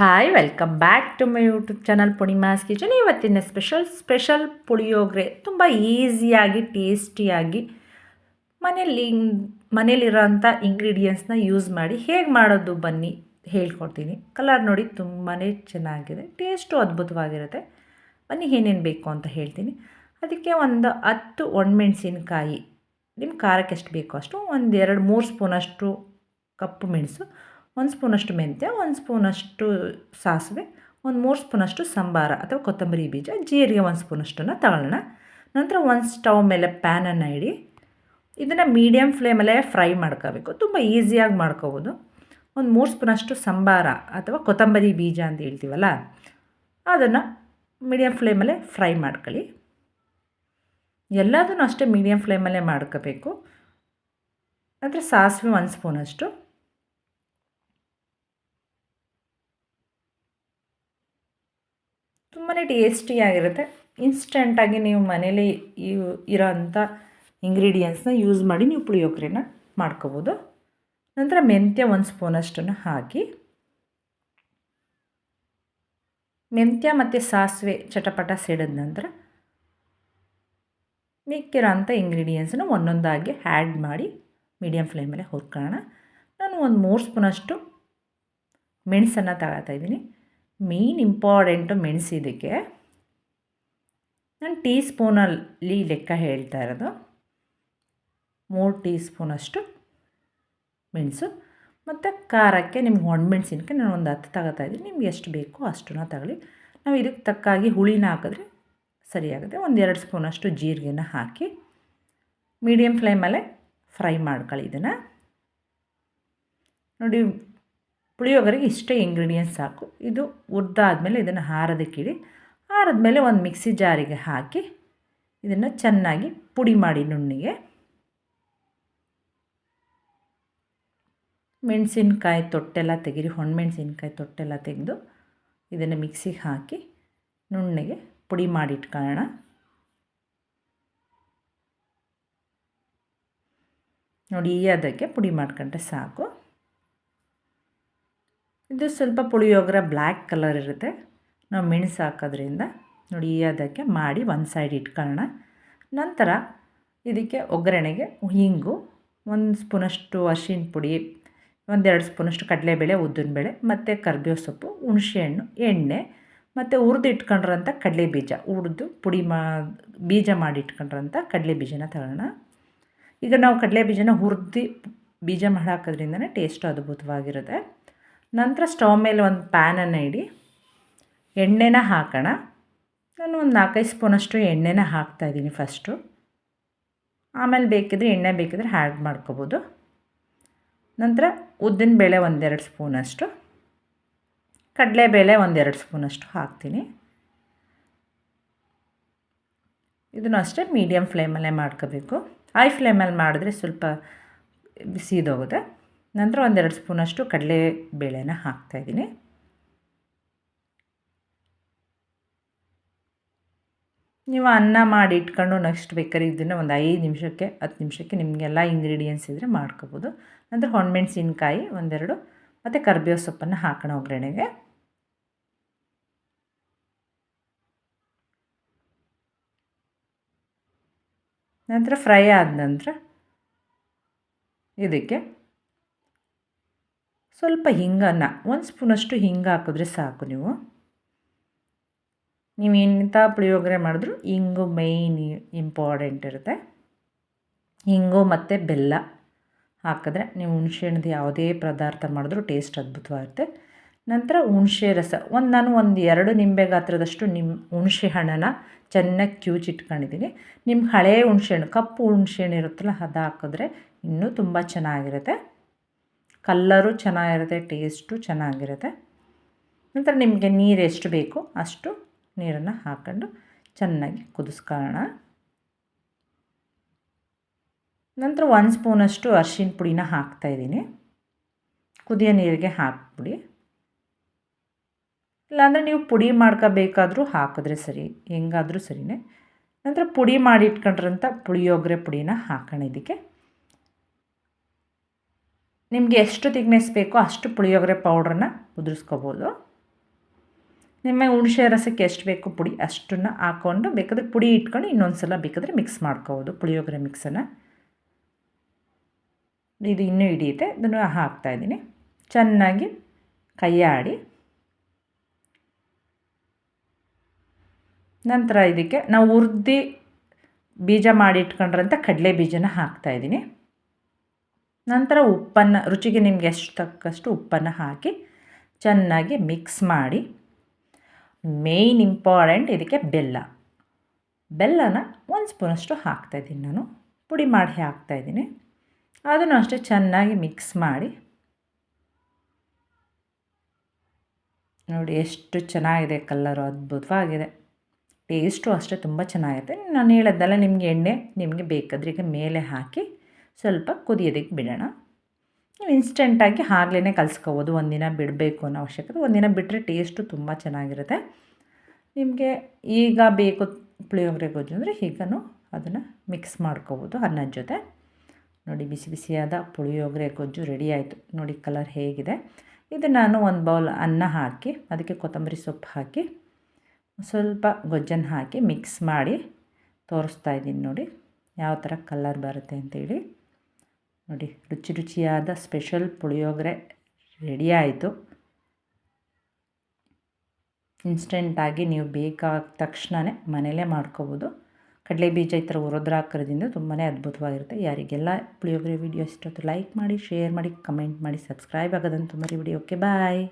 Hi welcome back to my YouTube channel Punima's kitchen ಇವತ್ತಿನ special special puliyogare ತುಂಬ ಈಸಿಯಾಗಿ ಟೇಸ್ಟಿಯಾಗಿ ಮನೆಯಲ್ಲಿ ಮನೇಲಿರೋಂಥ ಇಂಗ್ರೀಡಿಯೆಂಟ್ಸ್ನ ಯೂಸ್ ಮಾಡಿ ಹೇಗೆ ಮಾಡೋದು ಬನ್ನಿ ಹೇಳ್ಕೊಡ್ತೀನಿ. ಕಲರ್ ನೋಡಿ ತುಂಬಾ ಚೆನ್ನಾಗಿದೆ ಟೇಸ್ಟು ಅದ್ಭುತವಾಗಿರುತ್ತೆ. ಬನ್ನಿ ಏನೇನು ಬೇಕು ಅಂತ ಹೇಳ್ತೀನಿ. ಅದಕ್ಕೆ ಒಂದು ಹತ್ತು ಒಣಮೆಣ್ಸಿನ್ಕಾಯಿ. ನಿಮ್ಮ ಖಾರಕ್ಕೆ ಎಷ್ಟು ಬೇಕೋ ಅಷ್ಟು, ಒಂದು ಎರಡು ಮೂರು ಸ್ಪೂನಷ್ಟು ಕಪ್ಪು ಮೆಣಸು ಒಂದು ಸ್ಪೂನಷ್ಟು ಮೆಂತ್ಯ, ಒಂದು ಸ್ಪೂನಷ್ಟು ಸಾಸಿವೆ, ಒಂದು ಮೂರು ಸ್ಪೂನಷ್ಟು ಸಂಬಾರ ಅಥವಾ ಕೊತ್ತಂಬರಿ ಬೀಜ, ಜೀರಿಗೆ ಒಂದು ಸ್ಪೂನಷ್ಟನ್ನು ತಗೊಳ್ಳೋಣ. ನಂತರ ಒಂದು ಸ್ಟವ್ ಮೇಲೆ ಪ್ಯಾನನ್ನು ಇಡಿ. ಇದನ್ನು ಮೀಡಿಯಮ್ ಫ್ಲೇಮಲ್ಲೇ ಫ್ರೈ ಮಾಡ್ಕೋಬೇಕು. ತುಂಬ ಈಸಿಯಾಗಿ ಮಾಡ್ಕೋಬೋದು. ಒಂದು ಮೂರು ಸ್ಪೂನಷ್ಟು ಸಂಬಾರ ಅಥವಾ ಕೊತ್ತಂಬರಿ ಬೀಜ ಅಂತ ಹೇಳ್ತೀವಲ್ಲ, ಅದನ್ನು ಮೀಡಿಯಮ್ ಫ್ಲೇಮಲ್ಲೇ ಫ್ರೈ ಮಾಡ್ಕೊಳ್ಳಿ. ಎಲ್ಲದನ್ನು ಅಷ್ಟೇ ಮೀಡಿಯಮ್ ಫ್ಲೇಮಲ್ಲೇ ಮಾಡ್ಕೋಬೇಕು. ನಂತರ ಸಾಸಿವೆ ಒಂದು ಸ್ಪೂನಷ್ಟು. ತುಂಬಾ ಟೇಸ್ಟಿಯಾಗಿರುತ್ತೆ ಇನ್ಸ್ಟೆಂಟಾಗಿ ನೀವು ಮನೇಲಿ ಇರೋಂಥ ಇಂಗ್ರೀಡಿಯೆಂಟ್ಸ್ನ ಯೂಸ್ ಮಾಡಿ ನೀವು ಪುಳಿಯೋಗರೆನ ಮಾಡ್ಕೋಬೋದು. ನಂತರ ಮೆಂತ್ಯ ಒಂದು ಸ್ಪೂನಷ್ಟನ್ನು ಹಾಕಿ. ಮೆಂತ್ಯ ಮತ್ತು ಸಾಸಿವೆ ಚಟಪಟ ಸಿಡಿದ ನಂತರ ಮಿಕ್ಕಿರೋಂಥ ಇಂಗ್ರೀಡಿಯೆಂಟ್ಸನ್ನು ಒಂದೊಂದಾಗಿ ಆ್ಯಡ್ ಮಾಡಿ ಮೀಡಿಯಮ್ ಫ್ಲೇಮಲ್ಲೇ ಹುರ್ಕೊಳ್ಳೋಣ. ನಾನು ಒಂದು ಮೂರು ಸ್ಪೂನಷ್ಟು ಮೆಣಸನ್ನು ತಗೋತಾ ಇದ್ದೀನಿ. ಮೇಯ್ನ್ ಇಂಪಾರ್ಟೆಂಟು ಮೆಣಸು ಇದಕ್ಕೆ ನಾನು ಟೀ ಸ್ಪೂನಲ್ಲಿ ಲೆಕ್ಕ ಹೇಳ್ತಾ ಇರೋದು. ಮೂರು ಟೀ ಸ್ಪೂನಷ್ಟು ಮೆಣಸು ಮತ್ತು ಖಾರಕ್ಕೆ ನಿಮ್ಗೆ ಒಣಮೆಣ್ಸಿನ್ಕಾಯಿ ನಾನು ಒಂದು ಹತ್ತು ತಗೋತಾ ಇದ್ದೀನಿ. ನಿಮ್ಗೆ ಎಷ್ಟು ಬೇಕೋ ಅಷ್ಟನ್ನ ತಗೊಳ್ಳಿ. ನಾವು ಇದಕ್ಕೆ ತಕ್ಕಾಗಿ ಹುಳಿನ ಹಾಕಿದ್ರೆ ಸರಿಯಾಗುತ್ತೆ. ಒಂದು ಎರಡು ಸ್ಪೂನಷ್ಟು ಜೀರಿಗೆನ ಹಾಕಿ ಮೀಡಿಯಮ್ ಫ್ಲೇಮಲ್ಲೇ ಫ್ರೈ ಮಾಡ್ಕೊಳ್ಳಿ ಇದನ್ನು. ನೋಡಿ ಪುಳಿಯೋಗರೆಗೆ ಇಷ್ಟೇ ಇಂಗ್ರೀಡಿಯೆಂಟ್ಸ್ ಸಾಕು. ಇದು ಉದ್ದಾದಮೇಲೆ ಇದನ್ನು ಹಾರೋದಕ್ಕಿಡಿ ಹಾರಿದ್ಮೇಲೆ ಒಂದು ಮಿಕ್ಸಿ ಜಾರಿಗೆ ಹಾಕಿ ಇದನ್ನು ಚೆನ್ನಾಗಿ ಪುಡಿ ಮಾಡಿ ನುಣ್ಣಿಗೆ. ಮೆಣಸಿನ್ಕಾಯಿ ತೊಟ್ಟೆಲ್ಲ ತೆಗೀರಿ, ಹೊಣಮೆಣ್ಸಿನ್ಕಾಯಿ ತೊಟ್ಟೆಲ್ಲ ತೆಗೆದು ಇದನ್ನು ಮಿಕ್ಸಿಗೆ ಹಾಕಿ ನುಣ್ಣಗೆ ಪುಡಿ ಮಾಡಿಟ್ಕೊಳ್ಳೋಣ. ನೋಡಿ ಅದಕ್ಕೆ ಪುಡಿ ಮಾಡ್ಕೊಂಡ್ರೆ ಸಾಕು. ಇದು ಸ್ವಲ್ಪ ಪುಳಿಯೋಗರೆ ಬ್ಲ್ಯಾಕ್ ಕಲರ್ ಇರುತ್ತೆ. ನಾವು ಮೆಣಸು ಹಾಕೋದ್ರಿಂದ ನೋಡಿ ಅದಕ್ಕೆ ಮಾಡಿ ಒಂದು ಸೈಡ್ ಇಟ್ಕೊಳ್ಳೋಣ ನಂತರ ಇದಕ್ಕೆ ಒಗ್ಗರಣೆಗೆ ಹಿಂಗು ಒಂದು ಸ್ಪೂನಷ್ಟು ಅರಿಶಿನ ಪುಡಿ ಒಂದೆರಡು ಸ್ಪೂನಷ್ಟು ಕಡಲೆಬೇಳೆ, ಉದ್ದಿನಬೇಳೆ, ಮತ್ತು ಕರ್ಬೇವು ಸೊಪ್ಪು, ಹುಣಸೆಹಣ್ಣು, ಎಣ್ಣೆ, ಮತ್ತು ಹುರಿದು ಇಟ್ಕೊಂಡ್ರಂಥ ಕಡಲೆ ಬೀಜ ಹುರಿದು ಪುಡಿ ಮಾ, ಬೀಜ ಮಾಡಿ ಇಟ್ಕೊಂಡ್ರಂಥ ಕಡಲೆ ಬೀಜನ ತಗೊಳ್ಳೋಣ ಈಗ ನಾವು ಕಡಲೆ ಬೀಜನ ಹುರಿದು ಬೀಜ ಮಾಡಿ ಹಾಕೋದ್ರಿಂದನೇ ಟೇಸ್ಟ್ ಅದ್ಭುತವಾಗಿರುತ್ತೆ. ನಂತರ ಸ್ಟವ್ ಮೇಲೆ ಒಂದು ಪ್ಯಾನನ್ನು ಇಡಿ, ಎಣ್ಣೆನ ಹಾಕೋಣ. ನಾನು ಒಂದು ನಾಲ್ಕೈದು ಸ್ಪೂನಷ್ಟು ಎಣ್ಣೆನ ಹಾಕ್ತಾಯಿದ್ದೀನಿ ಫಸ್ಟು. ಆಮೇಲೆ ಬೇಕಿದ್ರೆ ಎಣ್ಣೆ ಬೇಕಿದ್ರೆ ಆ್ಯಡ್ ಮಾಡ್ಕೋಬೋದು. ನಂತರ ಉದ್ದಿನ ಬೇಳೆ ಒಂದೆರಡು ಸ್ಪೂನಷ್ಟು, ಕಡಲೆಬೇಳೆ ಒಂದೆರಡು ಸ್ಪೂನಷ್ಟು ಹಾಕ್ತೀನಿ. ಇದನ್ನು ಅಷ್ಟೇ ಮೀಡಿಯಮ್ ಫ್ಲೇಮಲ್ಲೇ ಮಾಡ್ಕೋಬೇಕು. ಹೈ ಫ್ಲೇಮಲ್ಲಿ ಮಾಡಿದ್ರೆ ಸ್ವಲ್ಪ ಬಿಸಿದೋಗುತ್ತೆ. ನಂತರ ಒಂದೆರಡು ಸ್ಪೂನಷ್ಟು ಕಡಲೆ ಬೇಳೆನ ಹಾಕ್ತಾಯಿದ್ದೀನಿ ನೀವು ಅನ್ನ ಮಾಡಿ ಇಟ್ಕೊಂಡು ನೆಕ್ಸ್ಟ್ ಬೇಕಾದ್ರೆ ಇದನ್ನು ಒಂದು ಐದು ನಿಮಿಷಕ್ಕೆ, ಹತ್ತು ನಿಮಿಷಕ್ಕೆ ನಿಮಗೆಲ್ಲ ಇಂಗ್ರೀಡಿಯೆಂಟ್ಸ್ ಇದ್ದರೆ ಮಾಡ್ಕೋಬೋದು. ನಂತರ ಹೊಣ್ಮೆಣ್ಸಿನ್ಕಾಯಿ ಒಂದೆರಡು, ಮತ್ತು ಕರ್ಬೇವು ಸೊಪ್ಪನ್ನು ಹಾಕೋಣ ಒಗ್ಗರಣೆಗೆ. ನಂತರ ಫ್ರೈ ಆದ ನಂತರ ಇದಕ್ಕೆ ಸ್ವಲ್ಪ ಹಿಂಗನ್ನು, ಒಂದು ಸ್ಪೂನಷ್ಟು ಹಿಂಗೆ ಹಾಕಿದ್ರೆ ಸಾಕು ನೀವು. ನೀವು ಎಂಥ ಪುಳಿಯೋಗರೆ ಮಾಡಿದ್ರು ಹಿಂಗು ಮೈನ್ ಇಂಪಾರ್ಟೆಂಟ್ ಇರುತ್ತೆ. ಹಿಂಗು ಮತ್ತು ಬೆಲ್ಲ ಹಾಕಿದ್ರೆ ನೀವು ಹುಣಸೆ ಯಾವುದೇ ಪದಾರ್ಥ ಮಾಡಿದ್ರೂ ಟೇಸ್ಟ್ ಅದ್ಭುತವಾಗಿರುತ್ತೆ. ನಂತರ ಹುಣಸೆ ರಸ, ಒಂದು ನಾನು ಒಂದು ಎರಡು ನಿಂಬೆ ಗಾತ್ರದಷ್ಟು ನಿಮ್ಮ ಹುಣಸೆ ಹಣ್ಣನ್ನು ಚೆನ್ನಾಗಿ ಕ್ಯೂಚಿಟ್ಕೊಂಡಿದ್ದೀನಿ. ನಿಮ್ಮ ಹಳೇ ಹುಣಸೆ ಹಣ್ಣು ಕಪ್ಪು ಹುಣಸೆ ಹಣ್ಣು ಇರುತ್ತಲ್ಲ, ಅದು ಹಾಕಿದ್ರೆ ಇನ್ನೂ ತುಂಬ ಚೆನ್ನಾಗಿರುತ್ತೆ. ಕಲ್ಲರು ಚೆನ್ನಾಗಿರುತ್ತೆ, ಟೇಸ್ಟು ಚೆನ್ನಾಗಿರುತ್ತೆ. ನಂತರ ನಿಮಗೆ ನೀರು ಎಷ್ಟು ಬೇಕು ಅಷ್ಟು ನೀರನ್ನು ಹಾಕ್ಕೊಂಡು ಚೆನ್ನಾಗಿ ಕುದಿಸ್ಕೊಳ್ಳೋಣ. ನಂತರ ಒಂದು ಸ್ಪೂನಷ್ಟು ಅರ್ಶಿನ ಪುಡಿನ ಹಾಕ್ತಾಯಿದ್ದೀನಿ ಕುದಿಯೋ ನೀರಿಗೆ ಹಾಕ್ಬಿಡಿ. ಇಲ್ಲಾಂದರೆ ನೀವು ಪುಡಿ ಮಾಡ್ಕೋಬೇಕಾದ್ರೂ ಹಾಕಿದ್ರೆ ಸರಿ, ಹೆಂಗಾದರೂ ಸರಿನೇ. ನಂತರ ಪುಡಿ ಮಾಡಿ ಇಟ್ಕೊಂಡ್ರಂಥ ಪುಳಿಯೋಗರೆ ಪುಡಿನ ಹಾಕೋಣ ಇದಕ್ಕೆ. ನಿಮಗೆ ಎಷ್ಟು ತಿಕ್ನೆಸ್ ಬೇಕೋ ಅಷ್ಟು ಪುಳಿಯೋಗರೆ ಪೌಡ್ರನ್ನ ಉದುರಿಸ್ಕೋಬೋದು. ನಿಮ್ಮ ಹುಣಸೆ ರಸಕ್ಕೆ ಎಷ್ಟು ಬೇಕು ಪುಡಿ ಅಷ್ಟನ್ನು ಹಾಕ್ಕೊಂಡು ಬೇಕಾದರೆ ಪುಡಿ ಇಟ್ಕೊಂಡು ಇನ್ನೊಂದು ಸಲ ಬೇಕಾದರೆ ಮಿಕ್ಸ್ ಮಾಡ್ಕೋಬೋದು ಪುಳಿಯೋಗರೆ ಮಿಕ್ಸನ್ನು ಇದು ಇನ್ನೂ ಹಿಡಿಯುತ್ತೆ. ಇದನ್ನು ಹಾಕ್ತಾಯಿದ್ದೀನಿ ಚೆನ್ನಾಗಿ ಕೈಯಾಡಿ. ನಂತರ ಇದಕ್ಕೆ ನಾವು ಹುರ್ದಿ ಬೀಜ ಮಾಡಿ ಇಟ್ಕೊಂಡ್ರಂಥ ಕಡಲೆ ಬೀಜನ ಹಾಕ್ತಾಯಿದ್ದೀನಿ ನಂತರ ಉಪ್ಪನ್ನು, ರುಚಿಗೆ ನಿಮಗೆ ಎಷ್ಟು ತಕ್ಕಷ್ಟು ಉಪ್ಪನ್ನು ಹಾಕಿ ಚೆನ್ನಾಗಿ ಮಿಕ್ಸ್ ಮಾಡಿ ಮೇಯ್ನ್ ಇಂಪಾರ್ಟೆಂಟ್ ಇದಕ್ಕೆ ಬೆಲ್ಲ. ಬೆಲ್ಲನ ಒಂದು ಸ್ಪೂನಷ್ಟು ಹಾಕ್ತಾಯಿದ್ದೀನಿ ನಾನು. ಪುಡಿ ಮಾಡಿ ಹಾಕ್ತಾಯಿದ್ದೀನಿ ಅದನ್ನು ಅಷ್ಟೇ ಚೆನ್ನಾಗಿ ಮಿಕ್ಸ್ ಮಾಡಿ. ನೋಡಿ ಎಷ್ಟು ಚೆನ್ನಾಗಿದೆ ಕಲ್ಲರು ಅದ್ಭುತವಾಗಿದೆ. ಟೇಸ್ಟು ಅಷ್ಟೇ ತುಂಬ ಚೆನ್ನಾಗಿದೆ ನಾನು ಹೇಳೋದಲ್ಲ ನಿಮಗೆ ಎಣ್ಣೆ ನಿಮಗೆ ಬೇಕಾದ್ರೆ ಮೇಲೆ ಹಾಕಿ ಸ್ವಲ್ಪ ಕುದಿಯೋದಕ್ಕೆ ಬಿಡೋಣ. ನೀವು ಇನ್ಸ್ಟೆಂಟಾಗಿ ಆಗ್ಲೇ ಕಲಿಸ್ಕೋಬೋದು. ಒಂದಿನ ಬಿಡಬೇಕು ಅನ್ನೋ ಅವಶ್ಯಕತೆ. ಒಂದಿನ ಬಿಟ್ಟರೆ ಟೇಸ್ಟು ತುಂಬ ಚೆನ್ನಾಗಿರುತ್ತೆ. ನಿಮಗೆ ಈಗ ಬೇಕು ಪುಳಿಯೋಗರೆ ಗೊಜ್ಜು ಅಂದರೆ ಈಗನೂ ಅದನ್ನು ಮಿಕ್ಸ್ ಮಾಡ್ಕೋಬೋದು ಅನ್ನದ ಜೊತೆ. ನೋಡಿ, ಬಿಸಿ ಬಿಸಿಯಾದ ಪುಳಿಯೋಗರೆ ಗೊಜ್ಜು ರೆಡಿ ಆಯಿತು. ನೋಡಿ ಕಲರ್ ಹೇಗಿದೆ. ಇದು ನಾನು ಒಂದು ಬೌಲ್ ಅನ್ನ ಹಾಕಿ, ಅದಕ್ಕೆ ಕೊತ್ತಂಬರಿ ಸೊಪ್ಪು ಹಾಕಿ, ಸ್ವಲ್ಪ ಗೊಜ್ಜನ್ನು ಹಾಕಿ ಮಿಕ್ಸ್ ಮಾಡಿ ತೋರಿಸ್ತಾ ಇದ್ದೀನಿ ನೋಡಿ. ಯಾವ ಥರ ಕಲರ್ ಬರುತ್ತೆ ಅಂತೇಳಿ. ನೋಡಿ, ರುಚಿ ರುಚಿಯಾದ ಸ್ಪೆಷಲ್ ಪುಳಿಯೋಗರೆ ರೆಡಿ ಆಯಿತು. ಇನ್ಸ್ಟೆಂಟಾಗಿ ನೀವು ಬೇಕಾದ ತಕ್ಷಣವೇ ಮನೇಲೇ ಮಾಡ್ಕೋಬೋದು. ಕಡಲೆ ಬೀಜ ಈ ಥರ ಉರೋದ್ರ ಹಾಕೋದ್ರಿಂದ ತುಂಬಾ ಅದ್ಭುತವಾಗಿರುತ್ತೆ. ಯಾರಿಗೆಲ್ಲ ಪುಳಿಯೋಗರೆ ವೀಡಿಯೋ ಇಷ್ಟೊತ್ತು ಲೈಕ್ ಮಾಡಿ ಶೇರ್ ಮಾಡಿ ಕಮೆಂಟ್ ಮಾಡಿ ಸಬ್ಸ್ಕ್ರೈಬ್ ಆಗೋದಂತ ಮರಿಬಿಡಿ. Okay bye